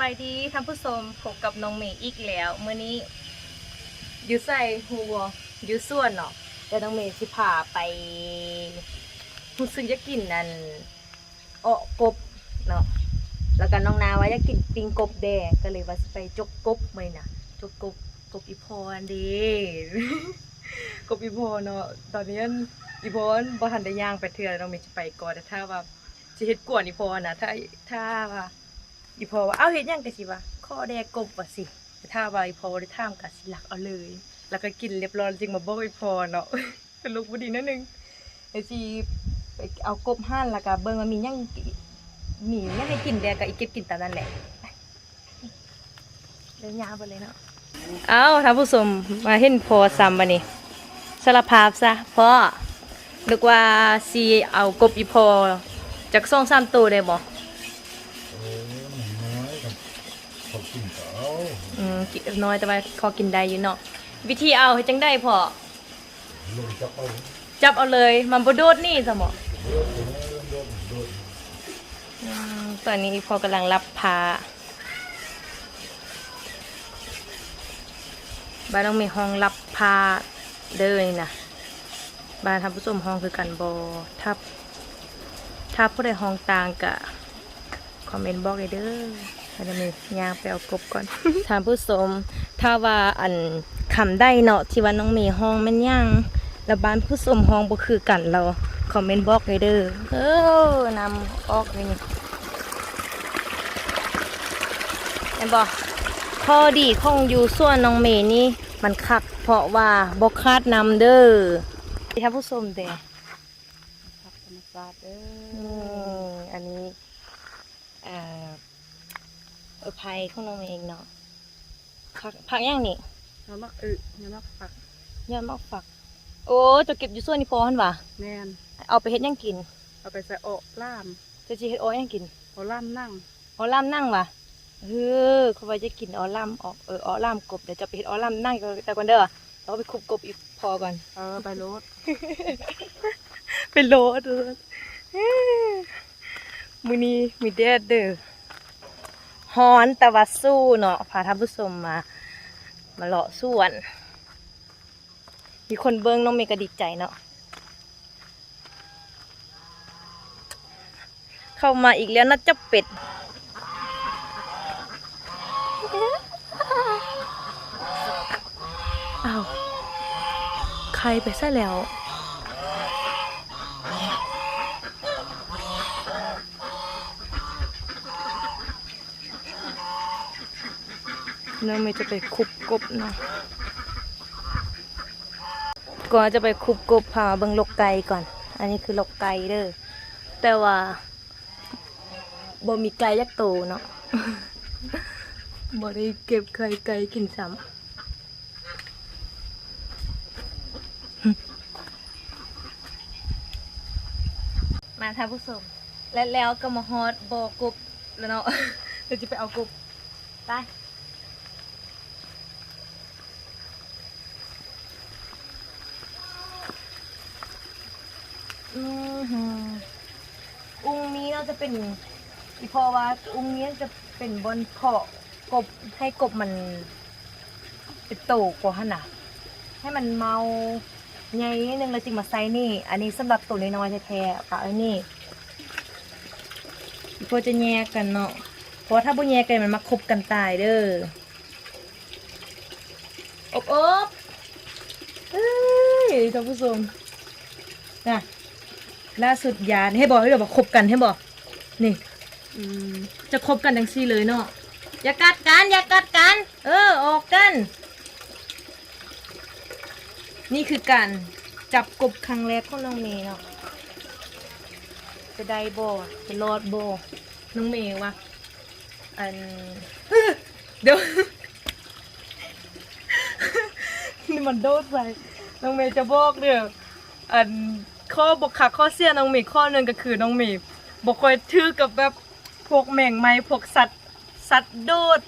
บายดีท่านผู้ชมพบกับน้องเมย์อีกแล้วเมื่อนี้อยู่ใส่หัวอยู่ส่วนเนาะแต่น้องเมย์สิพาไปรู้สึกจะกินนั่นเอ้อกบเนาะแล้วก็น้องนาว่าอยากกินปิงกบแดงก็เลยว่าไปจกกบไหมนะจกกบกบอีพรเดีกบอีพรเนาะตอนนี้อีพรบ่ทันได้ย่างไปเทื่อน้องเมย์จะไปก่อนแต่ถ้าว่าสิเฮ็ดกวนอีพรนะถ้าถ้าว่า อีพอว่าเอาเฮ็ดหยังกันสิวะข้อแดกกบว่าสิแต่ถ้าว่าอีพอได้ถามก็สิหลักเอาเลย แล้วก็กินเรียบร้อยจริงมาบอกอีพอเนาะเป็นลูกบ่ดีนิดนึงไอ้สิไปเอากบห่านแล้วก็เบิ่งว่ามีหยังมีหยังให้กินแดกก็อีเก็บกินตามนั้นแหละเดินยาวไปเลยเนาะเอาท่านผู้ชมมาเห็นพอซ้ำบัดนี้สารภาพซะพ่อนึกว่าสิเอากบอีพอจากซ่องสามตัวได้บ่เออมันน้อยกับเขากินเขา อืมกิ นน้อยแต่ว่าพอกินได้อยู่เนาะวิธีเอาให้จังได้พอจับเอาเลย มันบโดดนี่สมอเลือดเลือดเลือดเลือดอืมตอนนี้พอกำลังรับพาบ้านต้องมีห้องรับพาเดินนี่นะบ้านทำผู้ชมห้องคือกันบอถ้าถ้าผู้ใดห้องต่างกะ คอมเมนต์บอกเลยเด้อ ให้ได้มีย่างไปเอากบก่อนท่านผู้ชมถ้าว่าอันคำได้เนาะที่ว่าน้องมีห้องแมันย่างแล้วบ้านผู้ชมห้องบ่คือกันเราคอมเมนต์บอกเลยเด้อเออนำออกเลยนี่เห็นบอกข้อดีของอยู่ส่วนน้องเมย์นี่มันคัก เพราะว่าบกคาดนำเด้อท่านผู้ชมเด้ผักธรรมชาติเด้อือมอันนี้เอ่อ เออภัยของน้องเองเนาะผักผักอย่างนี้น้ำมักอึน้ำมักผักยอดมากฝัก โอ้จะเก็บอยู่ส่วนนี้พอหันวะแมนเอาไปเฮ็ดหยังกิน เอาไปใส่โอะล่ามจะสิเฮ็ดอ้อยหยังกินเอาล่ามนั่งอ๋อล่ามนั่งวะเออเขาว่าจะกินอ๋อล่ามออกเอออ๋อล่ามกบเดี๋ยวจะไปเฮ็ดอ๋อล่ามนั่งแต่ก่อนเด้อเราไปคุบกบอีกพอก่อน เออไปรถเป็นโลดเลยมือนี้มีแดดเด้อ ฮ้อนแต่ว่าสู้เนาะพาท่านผู้ชมมา มาเลาะสวน มีคนเบิ้งน้องเมย์ก็ดีใจเนาะเข้ามาอีกแล้วนะเจ้าเป็ดอ้าวใครไปซะแล้ว นื้อไม่จะไปคุบกบเนาะก่อนจะไปคุบกบพาเบิ่งลกไก่ก่อน อันนี้คือลกไก่เด้อแต่ว่าบ่มีไก่ยักษ์โตเนาะบ่ได้เก็บไข่ไก่กินซ้ำมาท่านผู้ชมและแล้วก็มาฮอดบ่อกบแล้วเนาะเดี๋ยวจะไปเอากบไป อือหืออุ้งนี้เราจะเป็นอีพอว่า อุ้งนี้จะเป็นบนเพาะกบให้กบมันเป็นโตกว่าขนาดให้มันเมาใหญ่นิดนึงแล้วจึงมาใส่นี่ อันนี้สำหรับตัวน้อยๆแท้ๆปะอันนี้อีพอจะแยกกันเนาะเพราะว่าถ้าบ่แยกกันมันมาคบกันตายเด้ออบอบเฮ้ยท่านผู้ชมนะ ล่าสุดยานให้บอกให้เราบอกคบกันให้บอกนี่จะคบกันดังซี่เลยเนาะอย่ากัดกันอย่ากัดกัน เออออกกัน นี่คือการจับกบครั้งแรกของน้องเมย์เนาะจะได้โบจะรอดโบน้องเมย์วะอันเดี๋ยวนี่มันโดดใส่น้องเมย์จะบอกเด้ออัน ข้อบกขักข้อเสียน้องเมย์ข้อหนึ่งก็คือน้องเมย์บกคอยถือกับแบบพวกแมงไม้พวกสัตว์ สัตว์โดด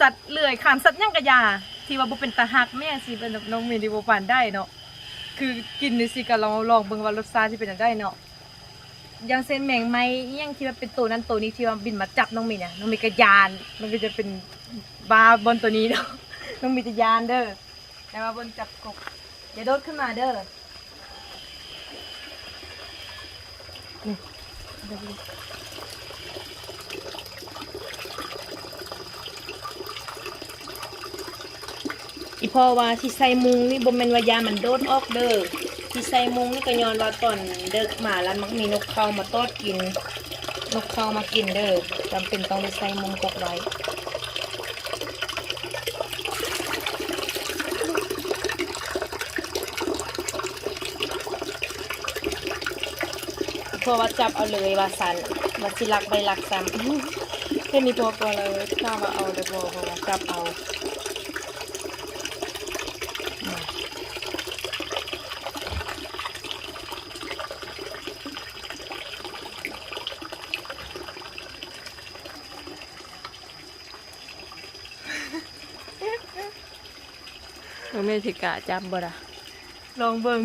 สัตว์เลื้อยขามสัตว์หยังกระยา ที่ว่าบ่เป็นตาหักแม่สิเป็นแบบน้องเมย์ที่บ่ปานได้เนาะคือกินนี่สิก็ลองลองเบิ่งว่ารสชาติที่เป็นจังไดเนาะอยังเส้นแมงไม้ยังที่ว่าเป็นตัวนั้นตัวนี้ที่ว่าบินมาจับน้องเมย์เนี่ยน้องเมย์ก็ยานมันก็จะเป็นบาบนตัวนี้เนาะน้องเมย์จะยานเด้อแต่ว่าบนจับกบอย่าโดดขึ้นมาเด้อ นี่อีพ่อว่าที่ใส่มุงนี่บ่แม่นว่ายามันโดดออกเด้อที่ใส่มุงนี่ก็ย้อนว่าตอนเด็กมาแล้วมักมีนกเขามาตอดกิน นกเขามากินเด้อจำเป็นต้องได้ใส่มุงกกไว้ พราะว่าจับเอาเลยว่าสันว่าสิลักไปลักซ้ำแค่นี้พอพอเลยถ้าว่าเอาเลยพอพราะว่าจับเอาบ่แม่นสิกะจับบ่ล่ะ ลองเบิ่ง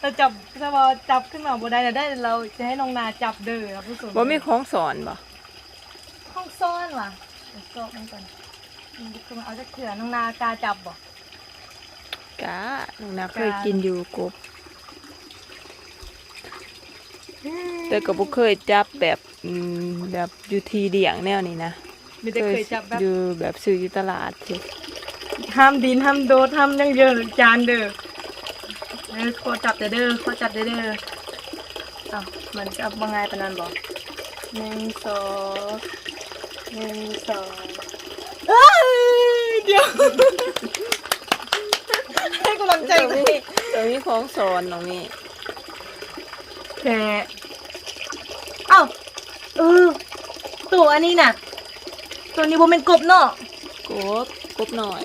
ถ้าจับถ้าว่าจับขึ้นมาบ่ได้แล้วได้เราจะให้น้องนาจับเด้อครับผู้ชมบ่มีของสอนบ่ห้องซ่อนว่ะเดี๋ยวซ่อนมันก่อนมันจะขึ้นมาเอาจะเขือน้องนากล้าจับบ่กะน้องนาเคยกินอยู่กบ แต่ก็บ่เคยจับแบบอืมแบบอยู่ที่เลี้ยงแนวนี้นะมีแต่เคยจับแบบอยู่แบบซื้ออยู่ตลาดสิห้ามดินห้ามโดดห้ามยังเยอะจานเด้อ เออขอจับเด้อเด้อขอจับเด้อเด้ออ้าวมันจับบ่ง่ายปานนั้นบ่หนึ่งสองหนึ่งสองเอ้ยเดี๋ยว ให้กำลังใจตรงสินี้ตรงนี้ของสอนตรงนี้แต่เอ้าเออตัวอันนี้น่ะ ตัวนี้บ่เป็นกบเนาะกบกบหน่อย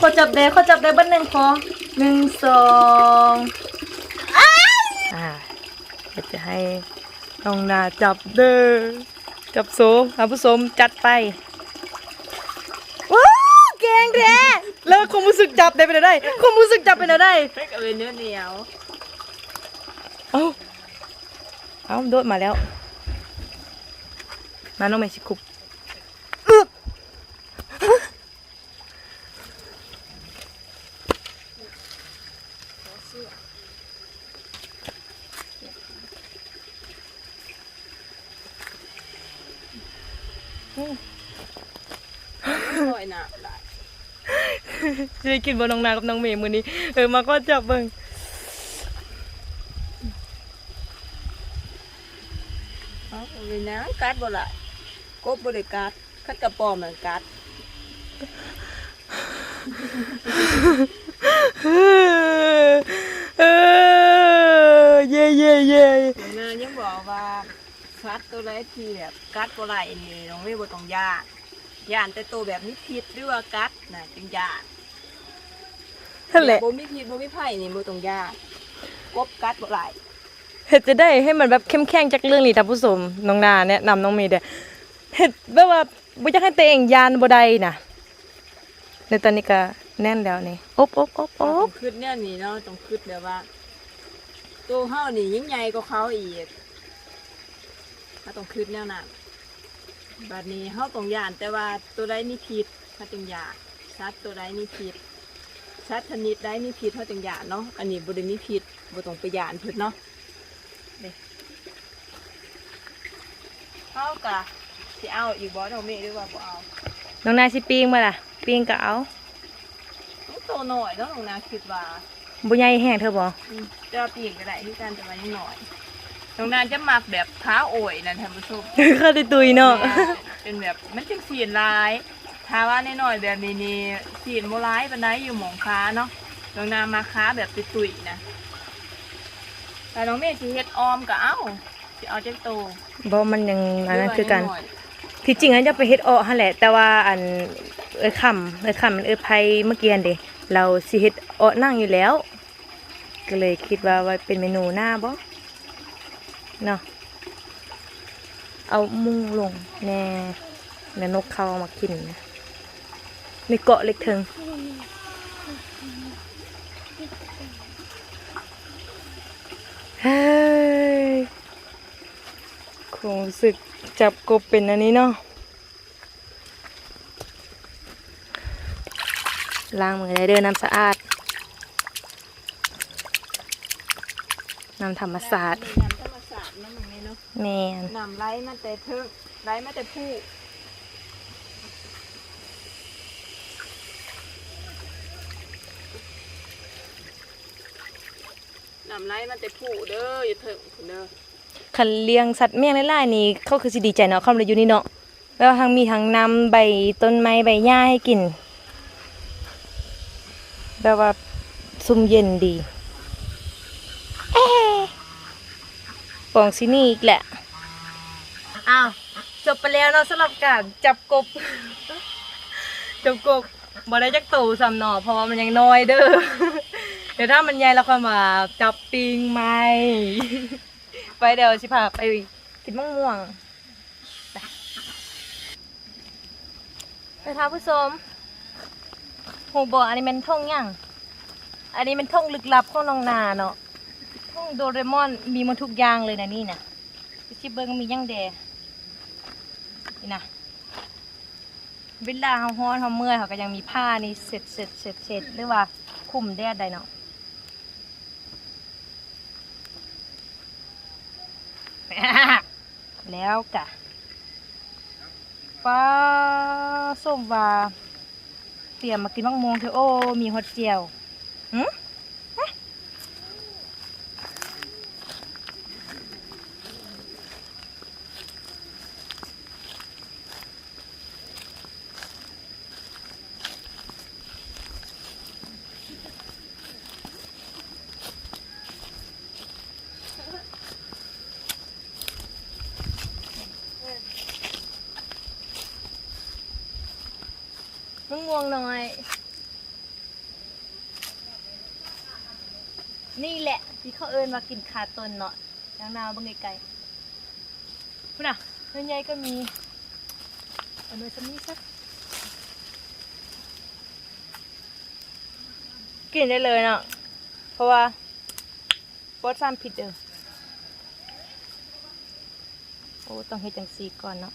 ขอจับได้ขอจับได้บัดหนึ่งขอหนึ่งสองอ่าเดี๋ยวจะให้น้องนาจับเด้อจับโซท่านผู้ชมจัดไปว้าวเก่งแท้แล้วความรู้สึกจับได้เป็นอะไรความรู้สึกจับเป็นอะไรเฮ้ยก็เป็นเนื้อเหนียวเอ้าเอ้าโดดมาแล้วมาน้องเมชิคุบอึ๊บ หน่อยน่ะหลาย จะได้กินบนน้องนากับน้องเมย์มือนี้ เออมาก็จับเบิ่งเอ้าเป็นหยังกัดบ่ล่ะกบบ่ได้กัดคัดกระป๋อมน่ะกัดเออเย่เย่เย่น้องนายังบอกว่าสัตว์ตัวใดที่แบบกัดบ่ไหลนี่น้องไม่บ่ต้องย่านย่านแต่ตัวแบบมีพิษหรือว่ากัดน่ะจึงย่าน นั่นแหละบ่มีพิษบ่มีไผ่นี่บ่ต้องย่านกบกัดบ่ไหลเห็ดจะได้ให้มันแบบเข้มแข็งจากเรื่องนี้ท่านผู้ชมน้องนาแนะนำน้องเมย์เด้อเห็ดแบบว่าบ่อยากให้ตัวเองยานบ่ได้น่ะในตอนนี้ก็แน่นแล้วนี่อบอบอบอต้อบงคิดเนี่ยนี่เนาะต้องคิดแบบว่าตัวเฮานี่ยิ่งใหญ่กว่าเขาอีกถ้าต้องคิดแนวนั้นบัดนี้เฮาต้องย่านแต่ว่าตัวใดมีพิษเฮาจึงย่านสัตว์ตัวใดมีพิษ สัตว์ชนิดใดมีพิษเฮาจึงย่านเนาะ อันนี้บ่ได้มีพิษบ่ต้องไปย่านเพิ่นเนาะเด้เฮากะสิเอาอีกบ่เนาะแม่หรือว่าบ่เอาน้องนาสิปิ้งบ่ล่ะปิ้งก็เอามันโตหน่อยเนาะน้องนาคิดว่าบ่ใหญ่แห้งเธอบ่อืมจะเอาปีกก็ได้ที่การจะมายังหน่อยตรงนั้นจะหมักแบบเท้าโอยนะท่านผู้ชม เข้าได้ตุยเนาะ เป็นแบบมันเป็นสีลาย ถ้าว่าในหน่อยๆแบบนี้นี่สีโมร้ายปันไดอยู่หมองค้าเนาะตรงนั้นมาค้าแบบตุยๆนะแต่น้องเมฆสิเฮ็ดออมก็เอ้าสิเอาจักโตบ่มันยังอันนั้นคือกันหรืว่าอยที่จริงอันจะไปเฮ็ดออกหั่นแหละ แต่ว่าอันเอ้ยคำเอ้ยคำมันเอ้ยไผเมื่อกี้อันเด้เราสิเฮ็ดออกนั่งอยู่แล้ว ก็เลยคิดว่าว่าเป็นเมนูหน้าบ่เนาะเอามุงลงแน่แล้วนกเขาเอามากินนะ มีเกาะเล็กถึงเฮ้ยคงรู้สึกจับกบเป็นอันนี้เนาะล้างมือได้เด้อน้ำสะอาด น้ำธรรมศาสตร์น้ำธรรมศาสตร์นั่นไงเนาะแมนน้ำไหลมาแต่เทิงไหลมาแต่ผู้ น้ำไหลมาแต่ผู้เด้ออย่าเถิงผู้เด้อคันเลี้ยงสัตว์เมี่ยงไล่ๆนี่เขาคือสิดีใจเนาะเขาเลยอยู่นี่เนาะแล้วทั้งมีทั้งน้ำใบต้นไม้ใบหญ้าให้กินแบบว่าซุ่มเย็นดีเอ๊ะปองซินี่อีกแหละอ้าวจบไปแล้วเนาะสำหรับการจับกบ จับกบบ่ได้จักตู่สำเนอเพราะว่ามันยังน้อยเด้อเดี๋ยวถ้ามันใหญ่แล้วค่อยมาจับปิงไหมไปเดี๋ยวสิพาไปกินมะม่วงไปท้าผู้ชมหูบอกอันนี้เป็นท่องย่างอันนี้เป็นท่องลึกลับของน้องนาเนาะท่องโดเรมอนมีหมาทุกอย่างเลยนะนี่นะชิเบิ้งมีย่างแดนี่นะเวลาเขาฮ้อนเขาเมื่อยเขาก็ยังมีผ้านี่เสร็จเสร็จเสร็จเสร็จหรือว่าคุมแดดได้เนาะ แล้วกะป้าส้มว่าเตรียมมากินมังมวงเธอโอ้มีฮอตเจียวหืม ม่วงหน่อย นี่แหละที่เขาเอิญมากินขาต้นเนาะยางนาวบางไกลๆคุณอะเนื้อใหญ่ก็มีเอาเนื้อสักนิดสักกินได้เลยเนาะเพราะว่าบอสซ้ำผิดเด้อโอ้ต้องเฮ็ดจังสีก่อนเนาะ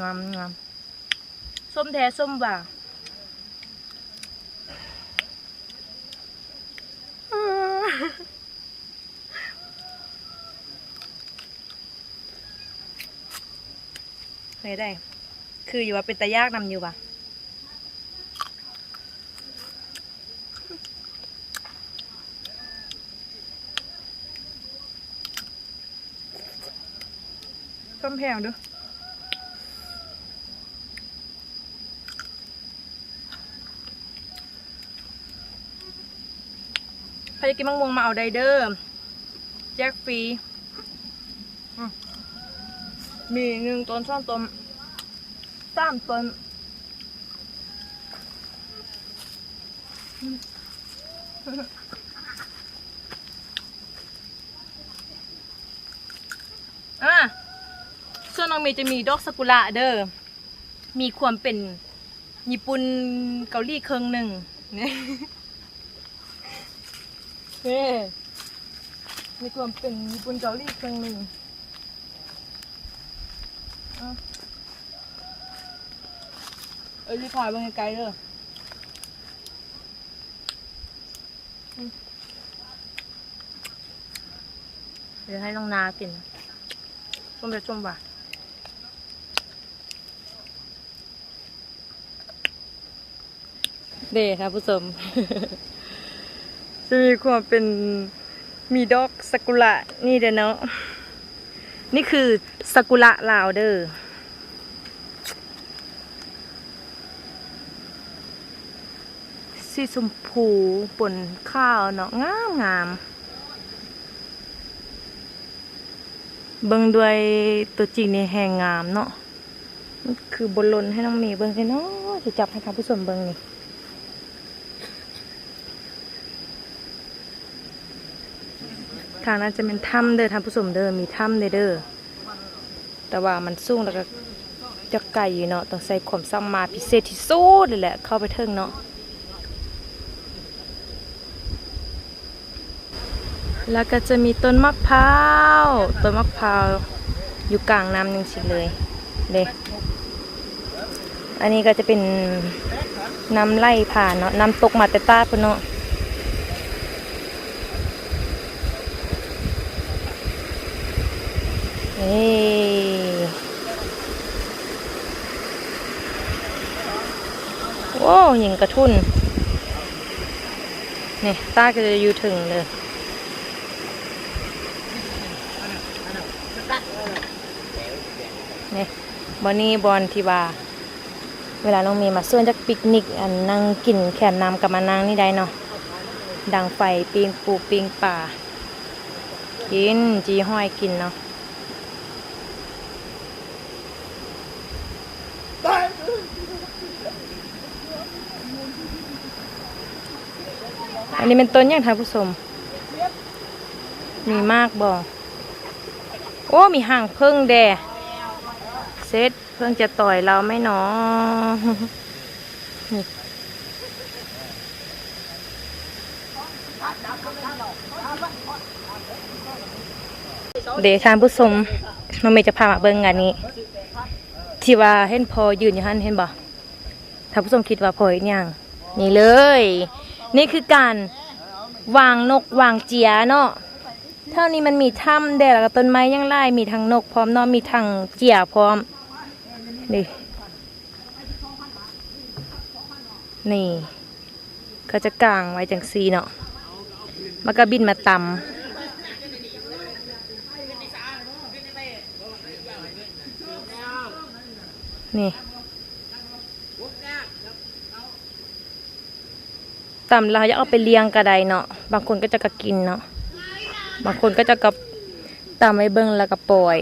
งามงามส้มแท้ส้มหว่างอืมเคยได้ คืออยู่ว่าเป็นตายากนำอยู่ป่ะ ส้มแพงดูใครจะกินมังม่วงมาเอาไดเดอร์แจ็คฟรีมีหนึ่งต้นสองต้นสามต้นอมอะ ส่ว นน้องเมย์จะมีดอกซากุระเด้อ มีความเป็นญี่ปุ่นเกาหลีเครึ่งหนึ่งเนี่ยมีความเป็นญี่ปุ่นเกาหลีเครึ่งหนึ่งเอ้ยรีพายบางไกลๆเด้อเดี๋ยวให้น้องนากินส้มจะส้มหวา เดค่ะผู้ชมจะมีความเป็นมีดอกซากุระนี่เด้อเนาะนี่คือซากุระลาวเด้อสีชมพูปนข้าวเนาะงามงามเบิ่งด้วยตัวจริงนี่แหงงามเนาะมันคือบนลนให้น้องเมย์เบิ่งเลยเนาะสิจับให้ท่านผู้ชมเบิ่งนี่ ทางนั้นจะเป็นถ้ำเด้อท่านผู้ชมเด้อมีถ้ำเด้อแต่ว่ามันสูงแล้วก็จะไกลอยู่เนาะต้องใส่ความสมาพิเศษที่สุดเลยแหละเข้าไปเทิงเนาะแล้วก็จะมีต้นมะพร้าวต้นมะพร้าวอยู่กลางน้ำหนึ่งสิเลยเด็อันนี้ก็จะเป็นน้ำไล่ผ่านเนาะน้ำตกมาแต่ใต้ปะเนาะ นี่โอ้ยิงกระทุนนี่ตาก็จะอยู่ถึงเลยนี่บอนนี่บอลที่ว่าเวลาน้องมีมาส่วนจากปิกนิกอันนั่งกินแคมน้ำกับมานั่งนี่ได้เนาะดังไฟปิงปูปิงป่า กินจีห้อยกินเนาะ อันนี้เป็นต้นย่างทานผู้ชมมีมากบ่โอ้ มีห่างเพึ่งแดเซตเพิ่งจะต่อยเราไม่หนอเดี๋ยวทานผู้ชมน้องเมย์จะพามาเบิ่งงานนี้ ที่ว่าเห็นพอยืนอยู่หันเห็นบ่ท่านผู้ชมคิดว่าพอเห็นยังนี่เลย นี่คือการวางนกวางเจียเนาะเท่านี้มันมีถ้ำแดดแล้วก็ต้นไม้ยังไล่มีทั้งนกพร้อมเนาะมีทั้งเจียพร้อมนี่นี่ก็จะกางไว้จังซีเนาะมันก็บินมาตำนี่ ตำเราจะเอาไปเลี้ยงกระไดเนาะ บางคนก็จะกะกินเนาะ บางคนก็จะกับตามไว้เบิ้งแล้วก็ปล่อย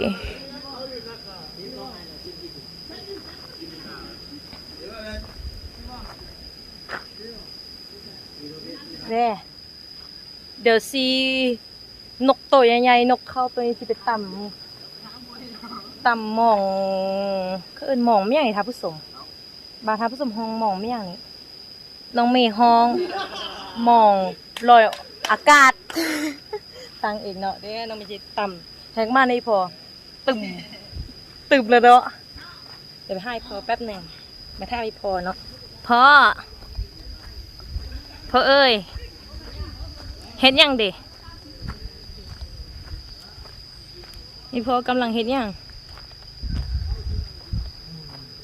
แน่เดี๋ยวซีนกตัวใหญ่ๆนกเข้าไปที่ไปต่ำต่ำหมองเอินหมองไม่อย่างนี้ท่าผู้ชมบาท่าผู้ชมหองหมองไม่อย่างนี้ น้องเมย์ห้องหมองลอยอากาศ ตังเองเนาะเด้น้องเมย์จะต่ำแทงมาในพอตึมตึมเลยเนาะเดี๋ยวไปให้พอแป๊บหนึ่งมาท่าไม่พอเนาะพ่อพ่อเอ้ยเห็นยังเด็นี่พ่อกำลังเห็นยัง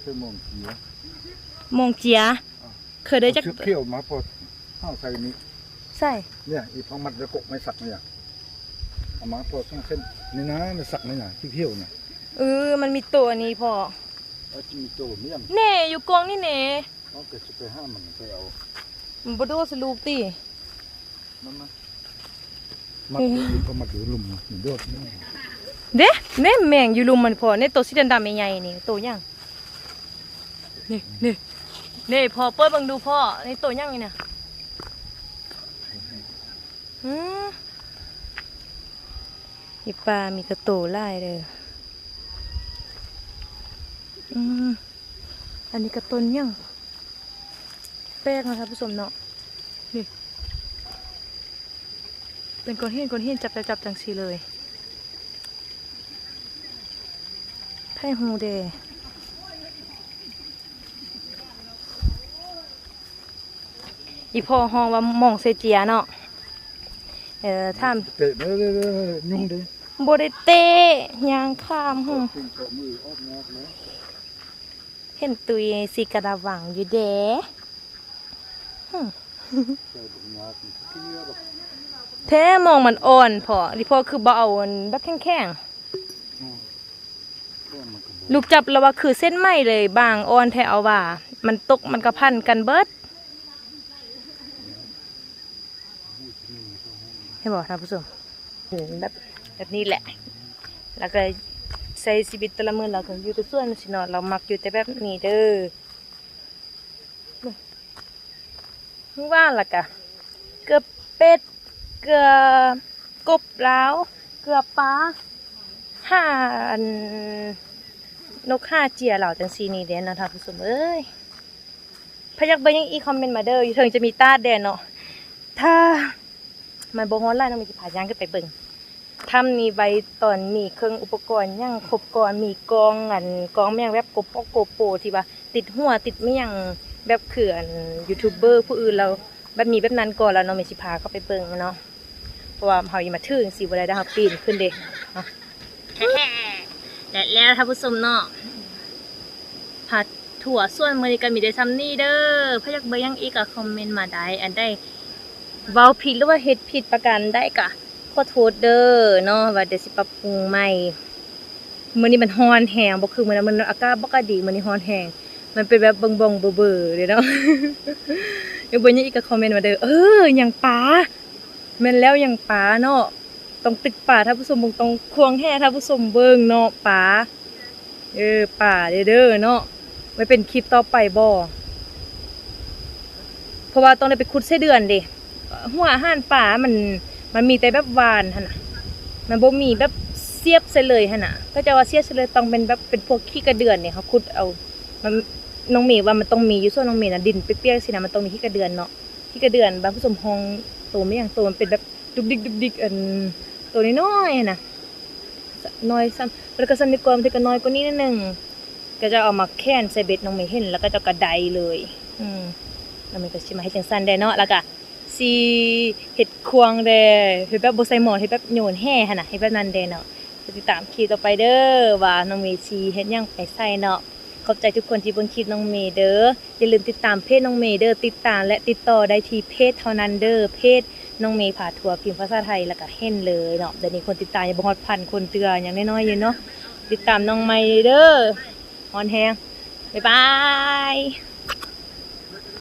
เป็นมองเขียวมองเจีย เคยได้จักเขี้ยวมาพอข้าวใส่นี้ใส่เนี่ยอีพอมัดระกกไม่สักเนี่ยเอามาพอต้องเส้นนี่นะไม่สักนี่นะที่เขี้ยวเนี่ยเออมันมีตัวนี้พ่อเอาจีโตเมี่ยมเน่อยู่กองนี่เน่เอาเกิดจะไปห้ามมันไปเอามันบดูสรูปติมันมามัดอยู่พอมัดอยู่ลุมอยู่โดดนี่เด้แม่แมงอยู่ลุมมันพ่อในตัวสีดำๆใหญ่ๆนี่ตัวยังนี่นี่ นี่พ่อเปิดบังดูพ่อในตัวยังนี่นะอืมอีปลามีกระโตไล่เลยอืมอันนี้กระต้นยังแป้งนะครับผู้ชมเนาะนี่เป็นก้อนหินก้อนหินจับแต่จับจังสีเลยไผ่ฮูเด อีพ่อห้องว่ามองเซเจียเนาะเออท่ามเตะเด้อเด้อเด้อยุ่งเด้อโบได้เตะยางข้ามหึปิงเกาะมือออกงอกนะเห็นตุยสีกระดาหวังอยู่เด้ใส่บุกงอกที่เนื้อแบบแท้มองมันอ่อนพออีพ่อคือเบเอาอนแบบแข็งๆลูกจับแล้วว่าคือเส้นไหมเลยบางอ่อนแท้เอาว่า มันตกมันกระพันกันเบิด ให้บอกท่านผู้ชมแบบแบบนี้แหละ แล้วก็ใช้ชีวิตแต่ละมือเราก็อยู่แต่ส่วนสิเนาะเรามักอยู่แต่แบบนี้เด้อมึงว่าล่ะกะ เกือบเป็ด เกือบกบแล้ว เกือบปลาห่านนกห้าเจียเหล่าจังซีนี่เด้เนาะท่านผู้ชมเอ้ยพยักเบยังอีคอมเมนต์มาเด้ออยู่เทิงจะมีตาแดนเนาะถ้า มันบ่ฮ้อนไล่น้องมีสิพาย่างขึ้นไปเบิ่งทำนี่ใบตอนมีเครื่องอุปกรณ์ย่างครบก่อนมีกองอันกองแม่งแบบโกโปโกโปที่ว่าติดหัวติดเมี่ยงแบบเขื่อนยูทูบเบอร์ผู้อื่นเราแบบมีแบบนั้นก่อนแล้วน้องมีสิพาเข้าไปเบิ่งเนาะเพราะว่าเฮาอย่ามาถึงสิบ่ได้ได้เฮาปีนขึ้นเด้เนาะและแล้วท่านผู้ชมเนาะผัดถั่วส่วนมื้อนี้ก็มีได้ซ้ำนี่เด้อพยักเบิ่ยังอีกก็คอมเมนต์มาได้อันได้ เว้าผิดหรือว่าเฮ็ดผิดประกันได้กะขอโทษเด้อเนาะว่าเดี๋ยวสิปรับปรุงใหม่มื้อนี้มันร้อนแฮงบ่คือมื้อนั้นมันอากาศบ่ค่อยดีมื้อนี้ร้อนแฮงมันเป็นแบบบงๆเบื่อๆเลยเนาะยังบ่ยังอีกก็คอมเมนต์มาเด้อเออหยังปลาแม่นแล้วหยังปลาเนาะต้องตึกป่าท่านผู้ชมเบิ่งต้องควงแห่ท่านผู้ชมเบิ่งเนาะปลาเออป่าเด้อเนาะไว้เป็นคลิปต่อไปบ่เพราะว่าต้องได้ไปขุดไส้เดือนด้ หัวอาหารป่ามันมันมีแต่แบบหวานหั่นน่ะมันบ่มีแบบเสียบใส่เลยหั่นน่ะก็จะว่าเสียบใส่เลยต้องเป็นแบบเป็นพวกขี้กระเดือนเนี่ยเขาขุดเอา มันน้องเมย์ว่ามันต้องมีอยู่ส่วนน้องเมย์น่ะดินเปรี้ยวๆสินะมันต้องมีขี้กระเดือนเนาะขี้กระเดือนบางผู้สมฮองโตไม่อย่างโตมันเป็นแบบดุกดิกดุกดิกอันตัวน้อยๆนะน้อยซ้ำแล้วก็ซ้ำดีกว่ามันก็น้อยกว่านี้นิดนึงก็จะเอามาแค่นใส่เบ็ดน้องเมย์เห็นแล้วก็จะกระไดเลย อืมน้องเมย์ก็สิมาให้จังซั่นได้เนาะแล้วก็ สีเห็ดควงเดเห็ดแบบโบไซหมอนเห็ดแบบโยนแห่หันน่ะเห็ดแบบนันเดเนาะติดตามคลิปต่อไปเด้อว่าน้องเมย์ชีเฮ็ดยังไปใส่เนาะขอบใจทุกคนที่เบิ่งคลิปน้องเมย์เด้ออย่าลืมติดตามเพจน้องเมย์เด้อติดตามและติดต่อได้ที่เพจเท่านั้นเด้อเพจน้องเมย์ผ่าทัวร์พิมพ์ภาษาไทยแล้วก็เห็นเลยเนาะเดี๋ยวนี้คนติดตามอย่าบ่ฮอดพันคนเตืออย่างน้อยๆอยู่เนาะติดตามน้องเมย์เด้อฮอนแฮงบ๊ายบาย